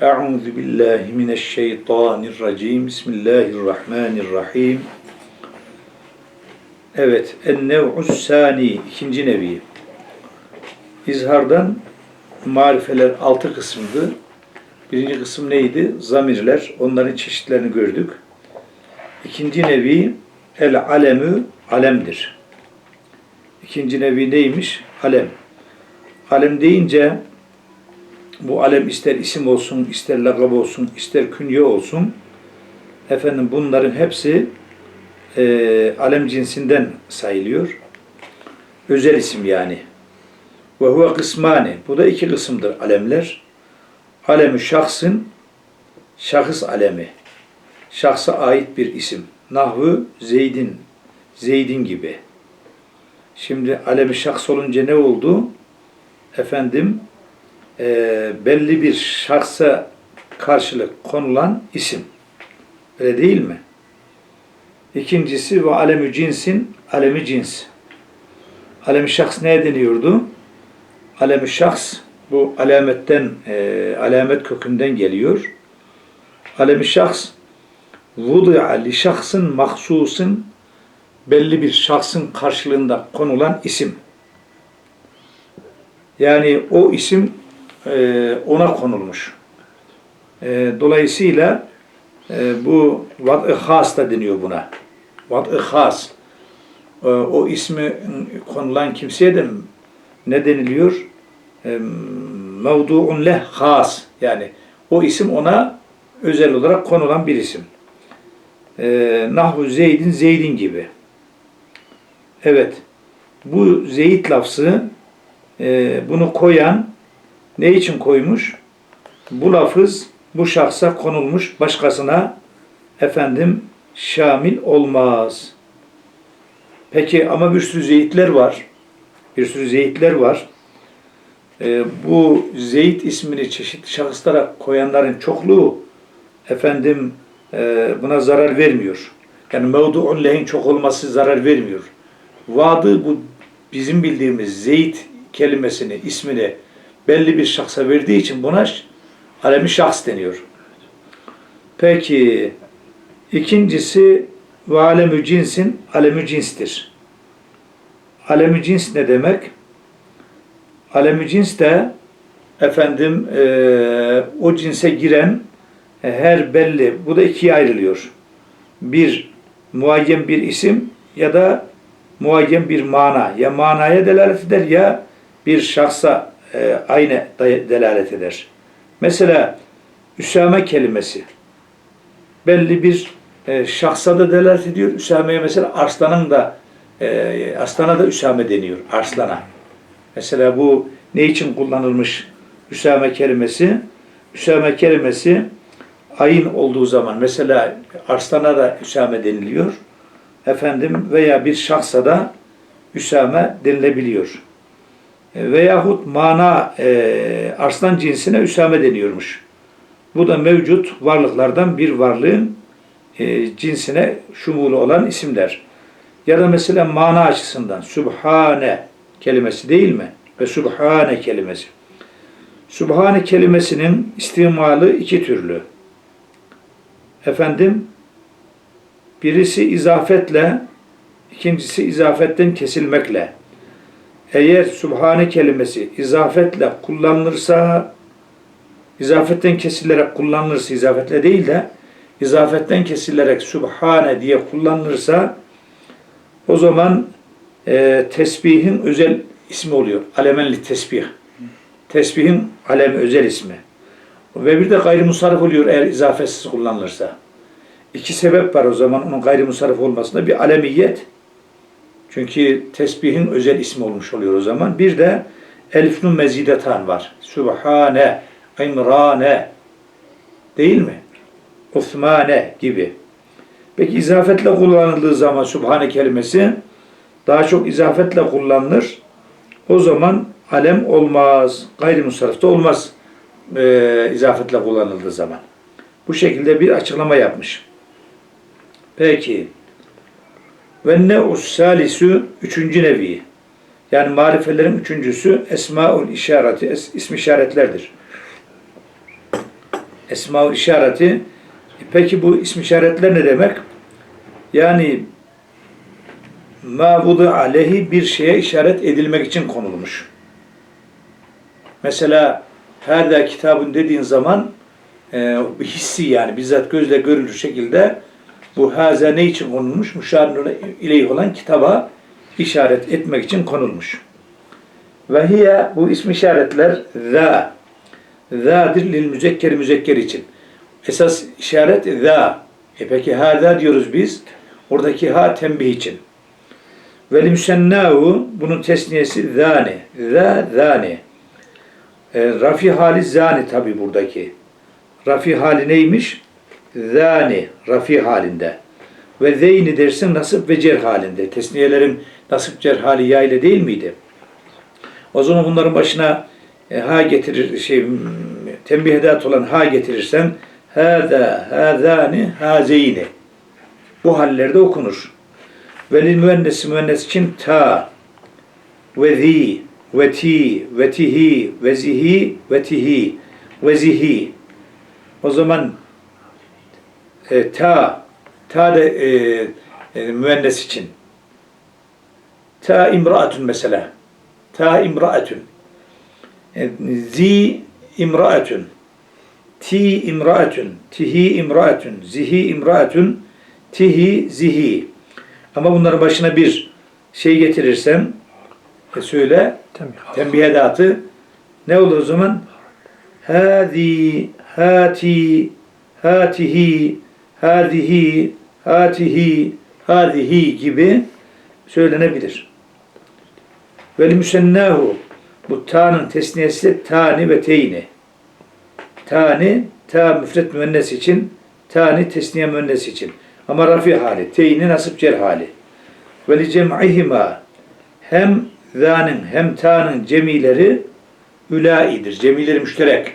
Euzu billahi mineşşeytanirracim. Bismillahirrahmanirrahim. Evet, en-nev'us sani, ikinci nevi. İzhardan marifeler altı kısımdı. Birinci kısım neydi? Zamirler. Onların çeşitlerini gördük. İkinci nevi el alemü alemdir. İkinci nevi neymiş? Alem. Alem deyince bu alem ister isim olsun, ister lakab olsun, ister künye olsun. Efendim bunların hepsi e, alem cinsinden sayılıyor. Özel isim yani. Ve huve kısmani. Bu da iki kısımdır alemler. Alemi şahsın, şahıs alemi. Şahsa ait bir isim. Nahvu Zeydin, Zeydin gibi. Şimdi alemi şahs olunca ne oldu? Efendim, e, belli bir şahsa karşılık konulan isim. Öyle değil mi? İkincisi ve alemü cinsin, alemi cins. Alemi şahs neye deniyordu? Alemi şahs bu alametten, e, alamet kökünden geliyor. Alemi şahs vudu'a li şahsın mahsusun belli bir şahsın karşılığında konulan isim. Yani o isim e, ona konulmuş. E, dolayısıyla e, bu vad-ı has da deniyor buna. Vad-ı has. E, o ismi konulan kimseye de ne deniliyor? E, mevdu'un leh has. Yani o isim ona özel olarak konulan bir isim. E, Nahvu Zeydin, Zeydin gibi. Evet. Bu Zeyd lafzı bunu koyan ne için koymuş? Bu lafız bu şahsa konulmuş, başkasına efendim şamil olmaz. Peki ama bir sürü zeyitler var. Bir sürü zeyitler var. Ee, bu zeyit ismini çeşitli şahıslara koyanların çokluğu efendim e, buna zarar vermiyor. Yani mevdu'un lehin çok olması zarar vermiyor. Vadı bu bizim bildiğimiz zeyit kelimesini, ismini belli bir şahsa verdiği için buna alemi şahs deniyor. Peki ikincisi ve alemü cinsin alemü cinstir. Alemü cins ne demek? Alemü cins de efendim e, o cinse giren e, her belli, bu da ikiye ayrılıyor. Bir muayyen bir isim ya da muayyen bir mana. Ya manaya delalet eder ya bir şahsa e, aynı delalet eder. Mesela Üsame kelimesi belli bir e, şahsa da delalet ediyor. Üsame'ye mesela arslanın da e, aslana da Üsame deniyor. Arslana. Mesela bu ne için kullanılmış Üsame kelimesi? Üsame kelimesi ayın olduğu zaman mesela arslana da Üsame deniliyor. Efendim veya bir şahsa da Üsame denilebiliyor. Veyahut mana e, arslan cinsine üsame deniyormuş. Bu da mevcut varlıklardan bir varlığın e, cinsine şumulu olan isimler. Ya da mesela mana açısından Sübhane kelimesi değil mi? Ve Sübhane kelimesi. Sübhane kelimesinin istimalı iki türlü. Efendim, birisi izafetle, ikincisi izafetten kesilmekle eğer Subhane kelimesi izafetle kullanılırsa, izafetten kesilerek kullanılırsa, izafetle değil de izafetten kesilerek Subhane diye kullanılırsa o zaman e, tesbihin özel ismi oluyor. Alemenli tesbih. Tesbihin alem özel ismi. Ve bir de gayrimusarif oluyor eğer izafetsiz kullanılırsa. İki sebep var o zaman onun gayrimusarif olmasında. Bir alemiyet, çünkü tesbihin özel ismi olmuş oluyor o zaman. Bir de elif nun mezidatan var. Subhane, İmrane değil mi? Osmane gibi. Peki izafetle kullanıldığı zaman Subhane kelimesi daha çok izafetle kullanılır. O zaman alem olmaz. Gayrimusarrafta olmaz e, izafetle kullanıldığı zaman. Bu şekilde bir açıklama yapmış. Peki. Ve ne'us salisu üçüncü nevi. Yani marifelerin üçüncüsü esmaul işareti, es, ism işaretlerdir. Esma-ül işareti. E, Peki bu isim işaretler ne demek? Yani ma vudu aleyhi bir şeye işaret edilmek için konulmuş. Mesela herde kitabın dediğin zaman e, hissi yani bizzat gözle görülür şekilde bu haza ne için konulmuş? Müşarın ileyh olan kitaba işaret etmek için konulmuş. Ve hiye bu isim işaretler za. Za'dir lil müzekkeri müzekker için. Esas işaret za. E peki hada diyoruz biz. Oradaki ha tembih için. Ve müsennahu bunun tesniyesi zani. Za zani. E, rafi hali zani tabi buradaki. Rafi hali neymiş? Zani. Rafi halinde. Ve zeyni dersin nasip ve cer halinde. Tesniyelerin nasip cer hali ya ile değil miydi? O zaman bunların başına e, ha getirir şey tembih edat olan ha getirirsen hâzâ, hâzâni, hâzeyni. Bu hallerde okunur. Velil müennesi müennes için ta ve zi ve ti ve tihi ve zihi ve tihi ve zihi. O zaman e, ta ta da e, e, müennes için. Ta imraatun mesela. Ta imraatun. E, zi imraatun. Ti imraatun. Tihi imraatun. Zihi imraatun. Tihi zihi. Ama bunların başına bir şey getirirsem e, söyle tembih edatı ne olur o zaman? Hâzi, hâti, hâtihi, hâzihi, hâtihi, hâzihi gibi söylenebilir. Vel müsennahu bu ta'nın tesniyesi tani ve teyni. Tani, ta müfret müennes için, tani tesniye müennes için. Ama rafi hali, teyni nasip cer hali. Ve li cem'ihima hem zânin hem ta'nın cemileri ülâidir. Cemileri müşterek.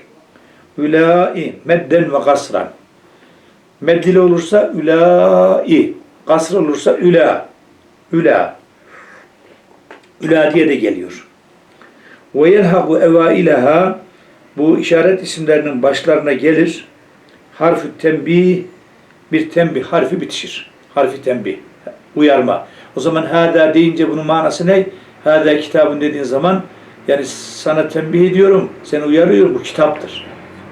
Ülâi medden ve kasran. Meddili olursa ülâi. Kasr olursa ülâ. Ülâ. Ülâ diye de geliyor. Ve yelhaku evaileha bu işaret isimlerinin başlarına gelir. Harfü tembih bir tembih harfi bitişir. Harfi tembih. Uyarma. O zaman hâdâ deyince bunun manası ne? Hâdâ kitabın dediğin zaman yani sana tembih ediyorum, seni uyarıyorum bu kitaptır.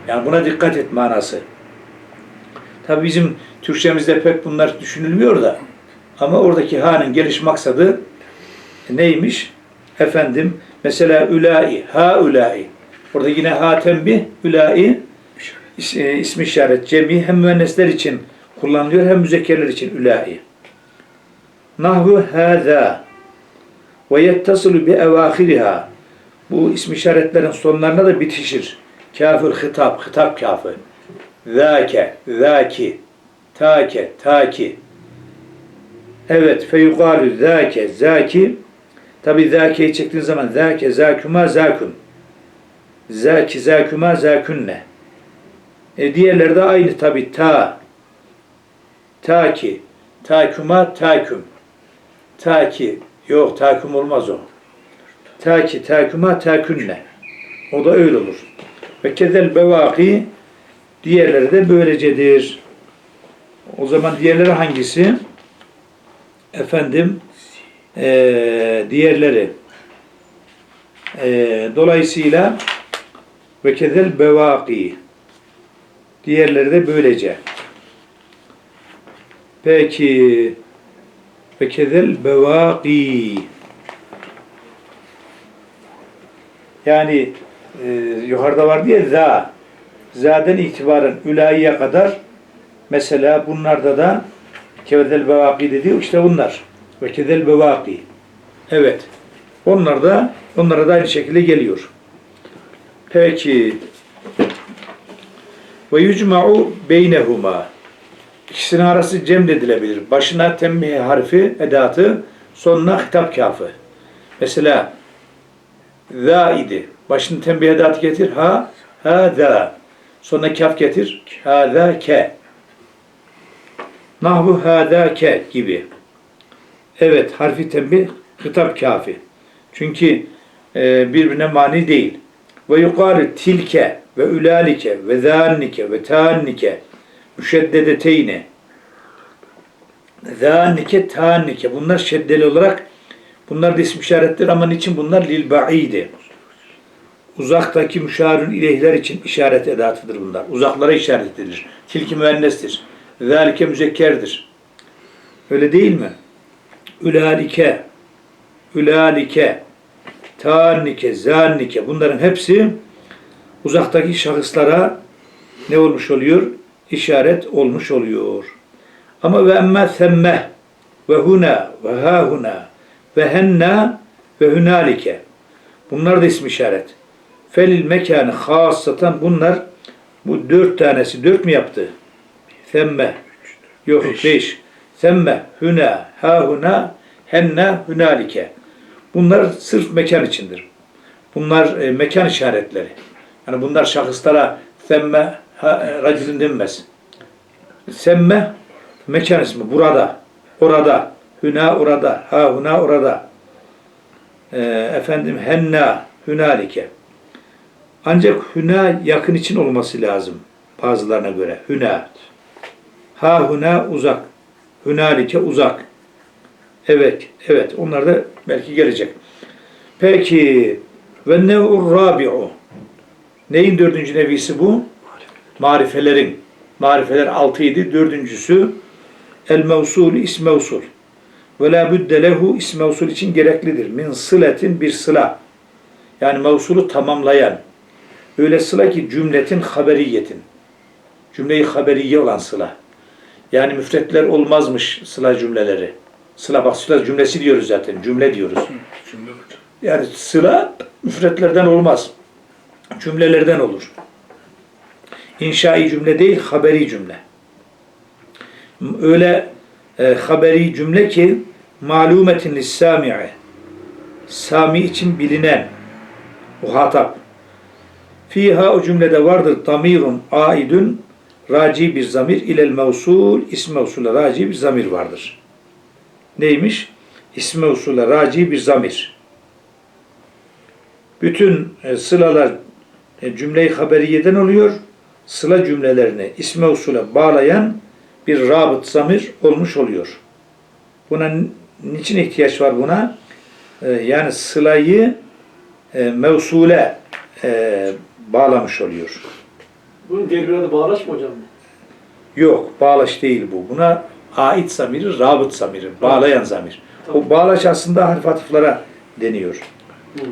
Yani buna dikkat et manası. Tabi bizim Türkçemizde pek bunlar düşünülmüyor da ama oradaki ha'nın geliş maksadı neymiş? Efendim mesela ülâi, ha ülâi. Orada yine ha tembih, ülâi is- e, ismi işaret, cemi hem müennesler için kullanılıyor hem müzekkerler için ülâi. Nahvu hâzâ ve yettasılu bi evâhiriha. Bu isim işaretlerin sonlarına da bitişir. Kafir hitap, hitap kafı. Zâke, zâki, tâke, tâki. Evet, feyuqâlü zâke, zâki. Tabi zâkeyi çektiğin zaman zâke, zâkuma, zâkun. Zâki, zâkuma, zâkünne. E, diğerleri de aynı tabi ta. Taki, takuma, taküm. Taki, yok taküm olmaz o. Taki, takuma, takünne. O da öyle olur. Ve kezel bevaki diğerleri de böylecedir. O zaman diğerleri hangisi? Efendim eee, diğerleri. Eee, dolayısıyla ve kezel bevaki diğerleri de böylece. Peki ve kezel bevaki yani e, yukarıda var diye za zaden itibaren ülayiye kadar mesela bunlarda da kevedel bevaki dedi işte bunlar ve kedel bevaki evet onlar da onlara da aynı şekilde geliyor peki ve yucma'u beynehuma ikisinin arası cem edilebilir. Başına temmih harfi, edatı, sonuna hitap kafı. Mesela za idi. Başını tembih edatı getir. Ha, ha, za. Sonuna kaf getir. Ha, za, ke. Nahvu ha, za, ke gibi. Evet, harfi tembih, hitap kafi. Çünkü e, birbirine mani değil. Ve yukarı tilke. ve ülalike ve zannike ve tannike müşeddedeteyne zannike tannike bunlar şeddeli olarak bunlar da isim işarettir ama niçin bunlar lil ba'idi uzaktaki müşarun ileyhler için işaret edatıdır bunlar. Uzaklara işaret edilir. Tilki müennestir. Zalike müzekkerdir. Öyle değil mi? Ülalike, ülalike, tannike, zannike bunların hepsi uzaktaki şahıslara ne olmuş oluyor? İşaret olmuş oluyor. Ama ve emme themme ve huna ve hahuna ve henna ve hünalike bunlar da isim işaret. Felil mekanı hasatan bunlar bu dört tanesi dört mü yaptı? Themme yok Beş. beş. Themme, hüna, hahuna, henna, hünalike. Bunlar sırf mekan içindir. Bunlar e, mekan işaretleri. Yani bunlar şahıslara themme, ha, e, racülün denmez. Semme, mekan ismi. Burada, orada, hüna orada, ha huna orada. E, efendim, henna, hünalike. Ancak hüna yakın için olması lazım bazılarına göre. Hüna. Ha huna uzak. Hünalike uzak. Evet, evet. Onlar da belki gelecek. Peki ve nev'ur rabi'u. Neyin dördüncü nevisi bu? Marifelerin. Marifeler altıydı. Dördüncüsü el mevsulü is mevsul. Ve la budde lehu is mevsul için gereklidir. Min sıletin bir sıla. Yani mevsulu tamamlayan. Öyle sıla ki cümletin haberiyetin. Cümleyi haberiye olan sıla. Yani müfretler olmazmış sıla cümleleri. Sıla bak sıla cümlesi diyoruz zaten. Cümle diyoruz. Yani sıla müfretlerden olmaz. Cümlelerden olur. İnşai cümle değil, haberi cümle. Öyle e, haberi cümle ki malumetin lissami'e Sami için bilinen muhatap. Fiha o cümlede vardır damirun aidun raci bir zamir ilel mevsul ism mevsule raci bir zamir vardır. Neymiş? İsm mevsule raci bir zamir. Bütün e, sılalar e, cümle-i haberiyeden oluyor. Sıla cümlelerini isme usule bağlayan bir rabıt zamir olmuş oluyor. Buna niçin ihtiyaç var buna? E, yani sılayı mevsule bağlamış oluyor. Bunun diğer bir adı bağlaç mı hocam? Yok, bağlaç değil bu. Buna ait zamiri, rabıt zamiri, bağlayan zamir. O bağlaç aslında harf atıflara deniyor. Hmm.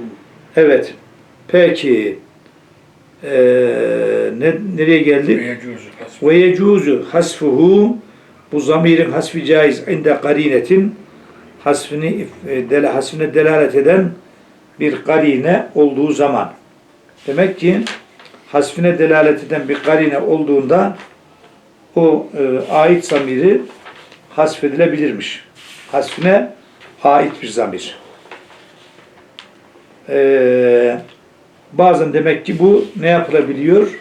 Evet. Peki eee, ne, nereye geldik? Ve yecuzu hasb. Ve yecuzu hasfuhu bu zamirin hasfi caiz inde karinetin hasfini e, dele, hasfine delalet eden bir karine olduğu zaman. Demek ki hasfine delalet eden bir karine olduğunda o e, ait zamiri hasfedilebilirmiş. Hasfine ait bir zamir. Ee, bazen demek ki bu ne yapılabiliyor?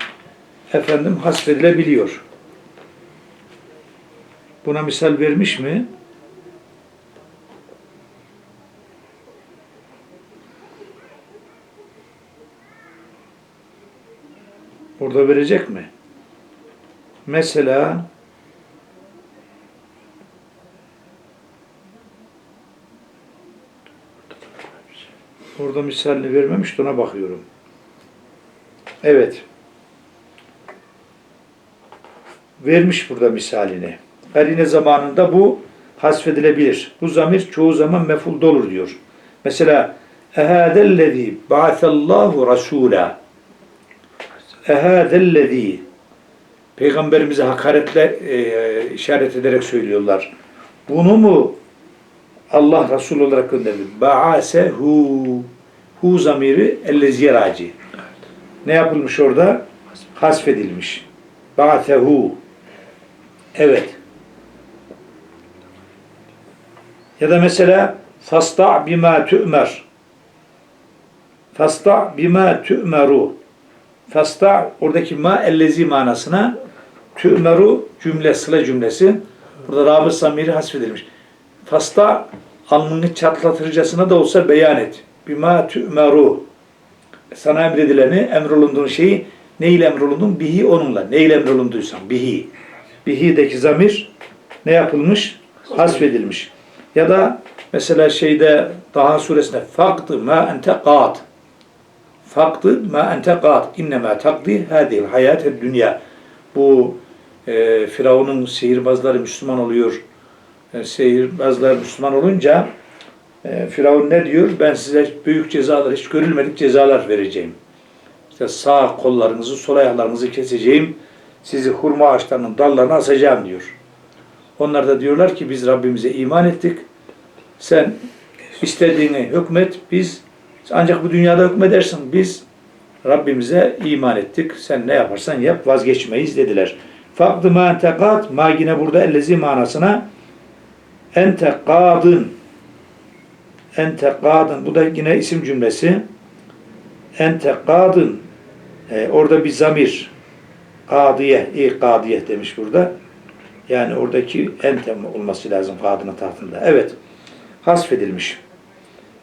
Efendim hasfedilebiliyor. Buna misal vermiş mi? Burada verecek mi? Mesela Orada misalini vermemiş ona bakıyorum. Evet. Vermiş burada misalini. Karine zamanında bu hasfedilebilir. Bu zamir çoğu zaman mefulde olur diyor. Mesela ehâdellezî ba'atallâhu rasûlâ ehâdellezî Peygamberimize hakaretle e, işaret ederek söylüyorlar. Bunu mu Allah Resul olarak gönderdi? Ba'asehu hu zamiri elleziye raci. Ne yapılmış orada? Hasfedilmiş. Ba'asehu. Evet. Ya da mesela fasta bima tu'mer. Fasta bima tu'meru. Fasta oradaki ma ellezi manasına tü'meru cümle sıla cümlesi. Burada rabı samiri hasfedilmiş. Fasta alnını çatlatırcasına da olsa beyan et. Bima tü'meru. Sana emredileni, emrolunduğun şeyi Neyle emrolundun? Bihi onunla. Neyle emrolunduysan. Bihi. Bihi'deki zamir ne yapılmış? Hasfedilmiş. Ya da mesela şeyde daha suresinde faktı ma ente qad. Faktı ma ente qad. İnnemâ takdi hâdihil hayâted dünya. Bu e, Firavun'un sihirbazları Müslüman oluyor. E, sihirbazlar Müslüman olunca e, Firavun ne diyor? Ben size büyük cezalar, hiç görülmedik cezalar vereceğim. İşte sağ kollarınızı, sol ayaklarınızı keseceğim. Sizi hurma ağaçlarının dallarına asacağım diyor. Onlar da diyorlar ki biz Rabbimize iman ettik. Sen istediğini hükmet, biz ancak bu dünyada hükmedersin. Biz Rabbimize iman ettik. Sen ne yaparsan yap vazgeçmeyiz dediler. Fakdı ma ente kad, ma yine burada ellezi manasına ente kadın ente kadın bu da yine isim cümlesi ente kadın e, orada bir zamir kadiye, i kadiye demiş burada. Yani oradaki ente olması lazım kadının tahtında. Evet. Hasfedilmiş.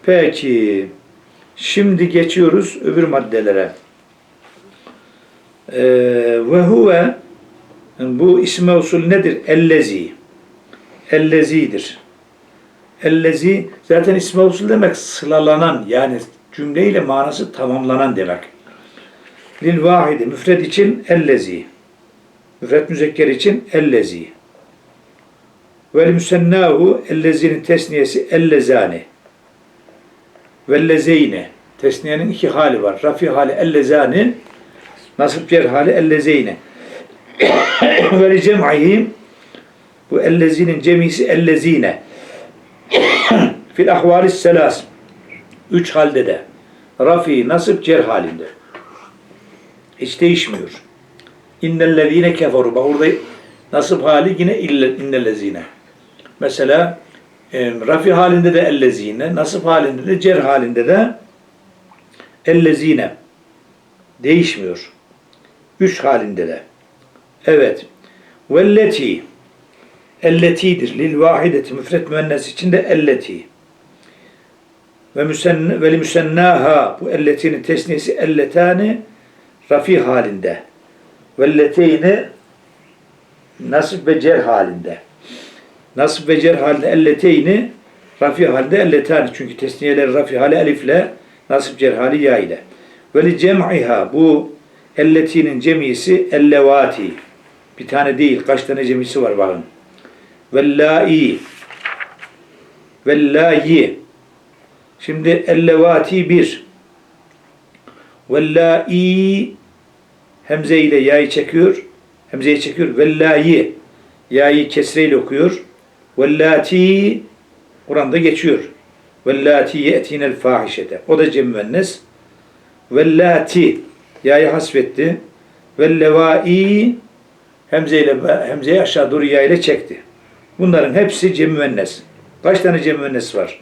Peki. Şimdi geçiyoruz öbür maddelere. Ee, ve huve bu isme usul nedir? Ellezi. Ellezidir. Ellezi zaten isme usul demek sılalanan yani cümleyle manası tamamlanan demek. Lil vahidi müfred için ellezi. Müfred müzekker için ellezi. Vel müsennahu ellezinin tesniyesi ellezani. Vellezeyne. Tesniyenin iki hali var. Rafi hali ellezani. Nasip cer hali ellezeyne. Ve li cem'ihi bu ellezinin cemisi ellezine. Fil ahvalis selas. Üç halde de. Rafi, nasip, cer halinde. Hiç değişmiyor. İnnellezine keferu. Bak orada nasip hali yine innellezine. Mesela rafi halinde de ellezine, nasip halinde de cer halinde de ellezine. Değişmiyor. Üç halinde de. Evet. Velleti. Elletidir. Lil vahideti. Müfret müennes için de elleti. Ve müsenne, ve müsennaha. Bu elletinin tesniyesi elletani rafi halinde. Velleteyni nasip ve cer halinde. Nasip ve cer halinde elleteyni rafi halinde elletani. Çünkü tesniyeler rafi hali elifle nasip cer hali ya ile. Ve li cem'iha bu elletinin cemisi ellevati. Bir tane değil, kaç tane cemisi var bakın. Vellai. Vellai. Şimdi ellevati bir. Vellai Hemze ile ya'yı çekiyor. Hemzeyi çekiyor. Vellâyi. Ya'yı kesreyle okuyor. Vellâti Kur'an'da geçiyor. Vellâti ye'tinel fahişete. O da cem müennes. Vellâti Ya'yı hasfetti. Vellevâi Hemze ile Hemzeyi aşağı doğru ya ile çekti. Bunların hepsi cem müennes. Kaç tane cem müennes var?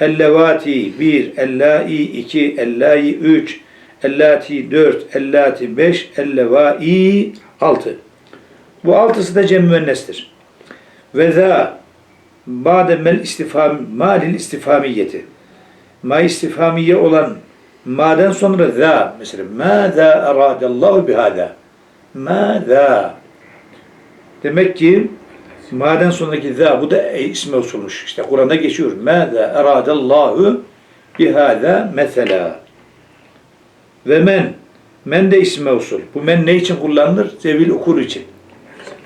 Ellevati 1, Ellai 2, Ellai 3, Ellati 4, Ellati 5, Ellevai 6. Bu altısı da cem müennestir. Ve za ba'de mel istifam malil istifamiyeti. Ma istifamiye olan maden sonra za mesela ma za aradallahu bihada. Ma za Demek ki maden sonraki za bu da e, isme usulmuş. İşte Kur'an'da geçiyor. Ma za aradallahu bihada mesela. Ve men. Men de isme usul. Bu men ne için kullanılır? Zevil ukur için.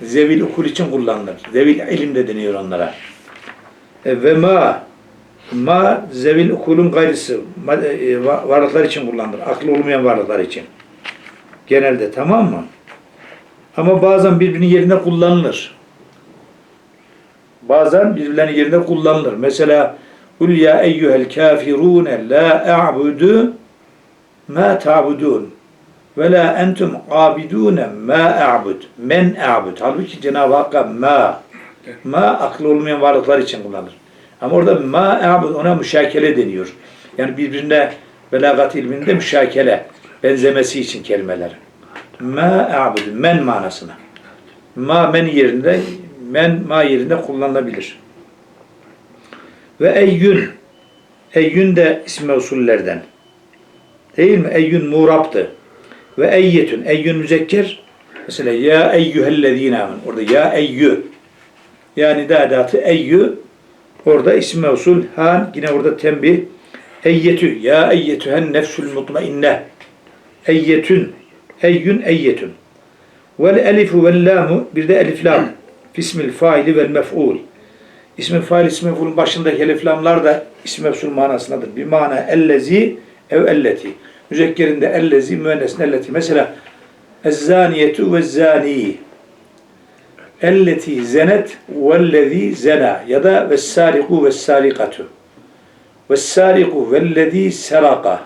Zevil ukur için kullanılır. Zevil ilim de deniyor onlara. E, ve ma. Ma zevil ukulun gayrısı. E, va- varlıklar için kullanılır. Aklı olmayan varlıklar için. Genelde tamam mı? Ama bazen birbirinin yerine kullanılır. Bazen birbirlerinin yerine kullanılır. Mesela Kul ya eyyuhel kafirune la a'budu ma ta'budun ve la entum abidune ma a'bud men a'bud halbuki Cenab-ı Hakk'a ma ma aklı olmayan varlıklar için kullanılır ama orada ma a'bud ona müşakele deniyor yani birbirine belagat ilminde müşakele benzemesi için kelimeler ma a'bud men manasına ma men yerinde men ma yerinde kullanılabilir ve eyyün eyyün de ismi usullerden Değil mi? Eyyün muraptı. Ve eyyetün. Eyyün müzekker. Mesela ya eyyühellezine amen. Orada ya eyyü. Yani da adatı eyyü. Orada isim mevsul han. Yine orada tembih. Eyyetü. Ya eyyetühen nefsül mutmainne. Eyyetün. Eyyün eyyetün. Vel elifu vel lamu. Bir de elif lam. Fismil faili vel mef'ul. İsmi fail, ismi mef'ulun başındaki elif lamlar da isim mef'ul manasındadır. Bir mana ellezi ev elleti. Müzekkerinde ellezi, müennesinde elleti. Mesela ezzaniyetu ve zani. Elleti zenet vellezi zena ya da vessariku vessarikatu. Vessariku vellezi seraka.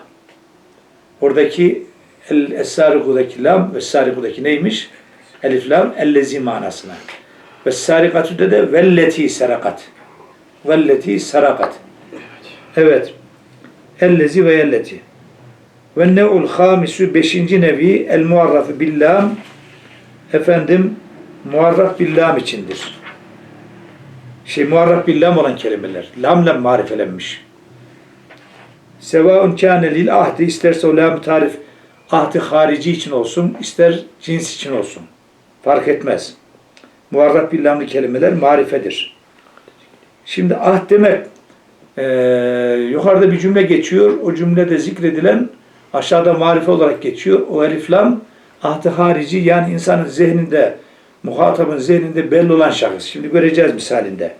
Oradaki el es-sarikudaki lam vessarikudaki neymiş? Elif lam ellezi manasına. Vessarikatu da de velleti serakat. Velleti serakat. Evet. Ellezi ve elleti. Ve nev'ul hamisu beşinci nevi el muarrafı billam efendim muarraf billam içindir. Şey muarraf billam olan kelimeler. Lamla marifelenmiş. Sevaun kâne lil ahdi isterse o lam tarif ahdi harici için olsun, ister cins için olsun. Fark etmez. Muarraf billamlı kelimeler marifedir. Şimdi ah demek eee, yukarıda bir cümle geçiyor. O cümlede zikredilen aşağıda marife olarak geçiyor. O elif lam ahdi harici yani insanın zihninde muhatabın zihninde belli olan şahıs. Şimdi göreceğiz misalinde.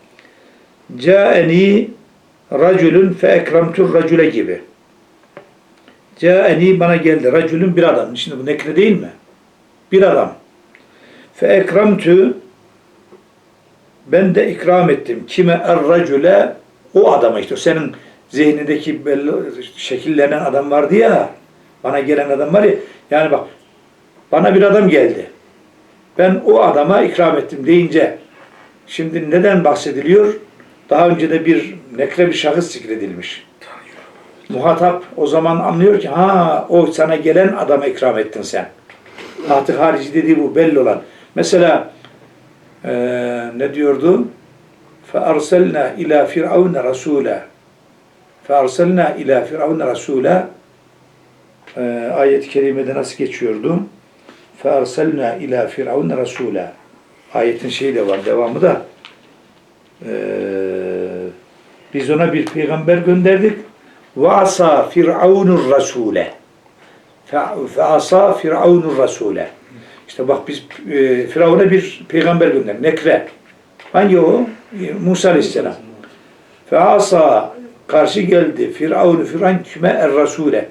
Câeni racülün fe ekramtur racüle gibi. Câeni bana geldi. Racülün bir adam. Şimdi bu nekre değil mi? Bir adam. Fe ekramtü ben de ikram ettim. Kime er-racüle o adama işte. Senin zihnindeki belli şekillenen adam vardı ya. Bana gelen adam var ya. Yani bak bana bir adam geldi Ben o adama ikram ettim deyince şimdi neden bahsediliyor? Daha önce de bir nekre bir şahıs zikredilmiş. Muhatap o zaman anlıyor ki ha o sana gelen adama ikram ettin sen. Fatih harici dediği bu belli olan. Mesela eee, ne diyordu? فَاَرْسَلْنَا اِلَى فِرْعَوْنَ رَسُولًا فَاَرْسَلْنَا اِلَى فِرْعَوْنَ رَسُولًا Eee, ayet-i kerimede nasıl geçiyordu? فَاَرْسَلْنَا اِلَى فِرْعَوْنَ رَسُولًا Ayetin şeyi de var, devamı da. Eee, biz ona bir peygamber gönderdik. وَعَصَى فِرْعَوْنُ الرَّسُولَ فَعَصَى فِرْعَوْنُ الرَّسُولَ İşte bak biz e, Firavun'a bir peygamber gönderdik. Nekre. Hangi o? E, Musa Aleyhisselam. Feasa karşı geldi. Firavun Firavun küme er rasule.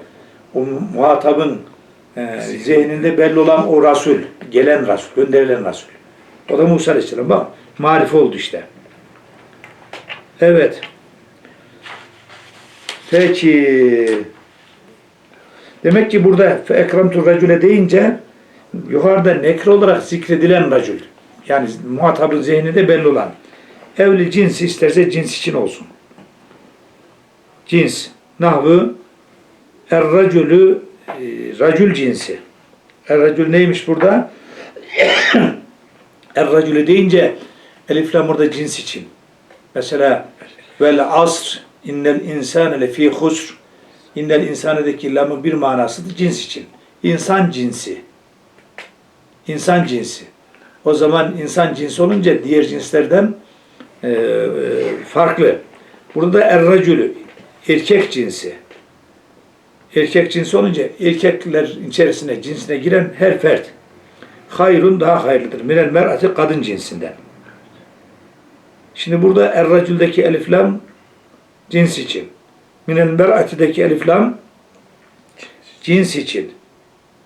O muhatabın e, zihninde belli olan o Rasul. Gelen Rasul. Gönderilen Rasul. O da Musa Aleyhisselam. Bak marife oldu işte. Evet. Peki. Demek ki burada fe ekramtu racule deyince yukarıda nekre olarak zikredilen racül. Yani muhatabın zihninde belli olan. Evli cins isterse cins için olsun. Cins. Nahvı er racülü e, racül cinsi. Er racül neymiş burada? er racülü deyince elif lam burada cins için. Mesela vel asr innel insane lefî husr innel insanedeki lamın bir manası da cins için. İnsan cinsi. İnsan cinsi. O zaman insan cinsi olunca diğer cinslerden e, e, farklı. Burada da erracülü erkek cinsi. Erkek cinsi olunca erkekler içerisine cinsine giren her fert hayrun daha hayırlıdır. Minel mer'ati kadın cinsinden. Şimdi burada erracüldeki elif lam cins için. Minel mer'atideki elif lam cins için.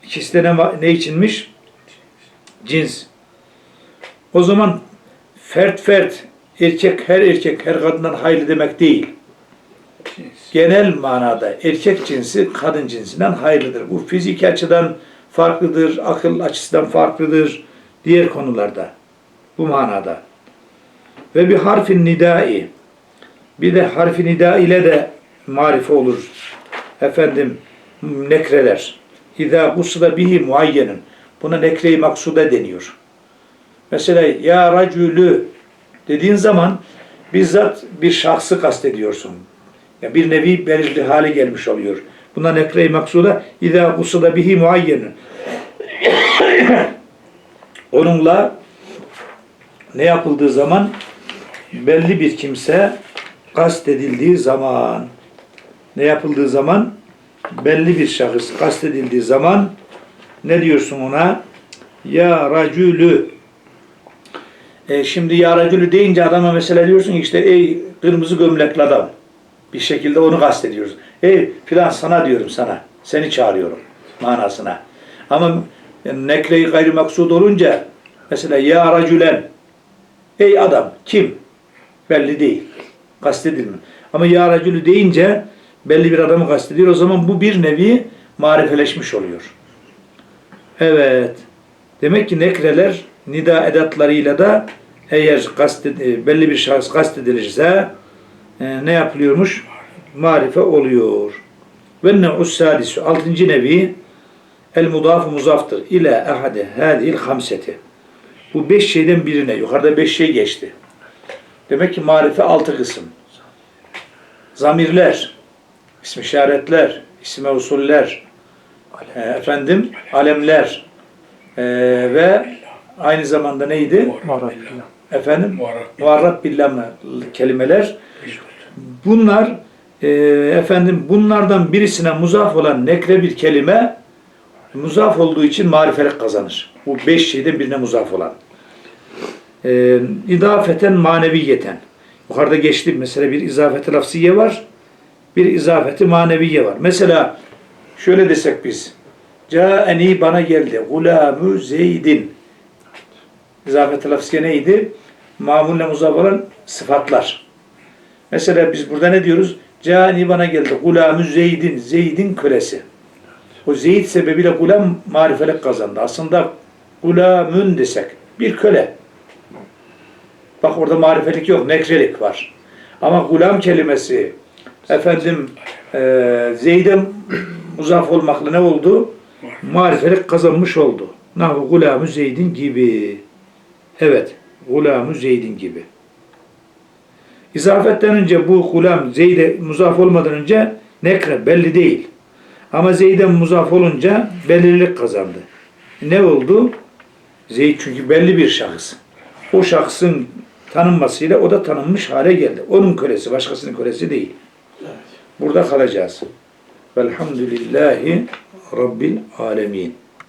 İkisi de ne, ne içinmiş? Cins. O zaman fert fert erkek her erkek her kadından hayırlı demek değil. Genel manada erkek cinsi kadın cinsinden hayırlıdır. Bu fiziki açıdan farklıdır, akıl açısından farklıdır. Diğer konularda. Bu manada. Ve bir harfin nidai. Bir de harfi nida ile de marife olur. Efendim nekreler. İza gusla bihi muayyenin. Buna nekre-i maksuda deniyor. Mesela ya racülü dediğin zaman bizzat bir şahsı kastediyorsun. Ya bir nevi belirli hale gelmiş oluyor. Buna nekre-i maksuda İza gusla bihi muayyenin. Onunla ne yapıldığı zaman belli bir kimse kastedildiği zaman ne yapıldığı zaman belli bir şahıs kastedildiği zaman ne diyorsun ona? Ya racülü e, şimdi ya racülü deyince adama mesela diyorsun işte ey kırmızı gömlekli adam. Bir şekilde onu kastediyoruz. Ey filan sana diyorum sana. Seni çağırıyorum manasına. Ama nekre-i gayrimaksud olunca mesela ya racülen ey adam kim? Belli değil. Kastedilmiyor. Ama ya racülü deyince belli bir adamı kastediyor. O zaman bu bir nevi marifeleşmiş oluyor. Evet. Demek ki nekreler nida edatlarıyla da eğer kasted, belli bir şahıs kastedilirse e, ne yapılıyormuş? Marife oluyor. Ve ne'us sadisu. Altıncı nevi el mudafu muzaftır ile ehade hadil hamseti. Bu beş şeyden birine. Yukarıda beş şey geçti. Demek ki marife altı kısım. Zamirler, isim işaretler, isim usuller, e, efendim alemler e, ve aynı zamanda neydi? Efendim? Muharrab billah kelimeler. Bunlar e, efendim bunlardan birisine muzaf olan nekre bir kelime muzaf olduğu için marifelik kazanır. Bu beş şeyden birine muzaf olan. E, idafeten maneviyeten. Yukarıda geçti mesela bir izafeti lafziye var. Bir izafeti maneviye var. Mesela şöyle desek biz. Câeni bana geldi. Gulâmü zeydin. İzafeti lafziye neydi? Mamulle muzaf olan sıfatlar. Mesela biz burada ne diyoruz? Cani bana geldi. Gulamü Zeyd'in. Zeyd'in kölesi. O Zeyd sebebiyle gulam marifelik kazandı. Aslında gulamün desek bir köle. Bak orada marifelik yok. Nekrelik var. Ama gulam kelimesi efendim e, Zeyd'e muzaf olmakla ne oldu? Marifelik kazanmış oldu. Nahu gulamü Zeyd'in gibi. Evet. Gulamü Zeyd'in gibi. İzafetten önce bu gulam Zeyd'e muzaf olmadan önce nekre belli değil. Ama Zeyd'e muzaf olunca belirlilik kazandı. Ne oldu? Zeyd çünkü belli bir şahıs. O şahsın tanınmasıyla o da tanınmış hale geldi. Onun kölesi, başkasının kölesi değil. Burada kalacağız. Velhamdülillahi Rabbil Alemin.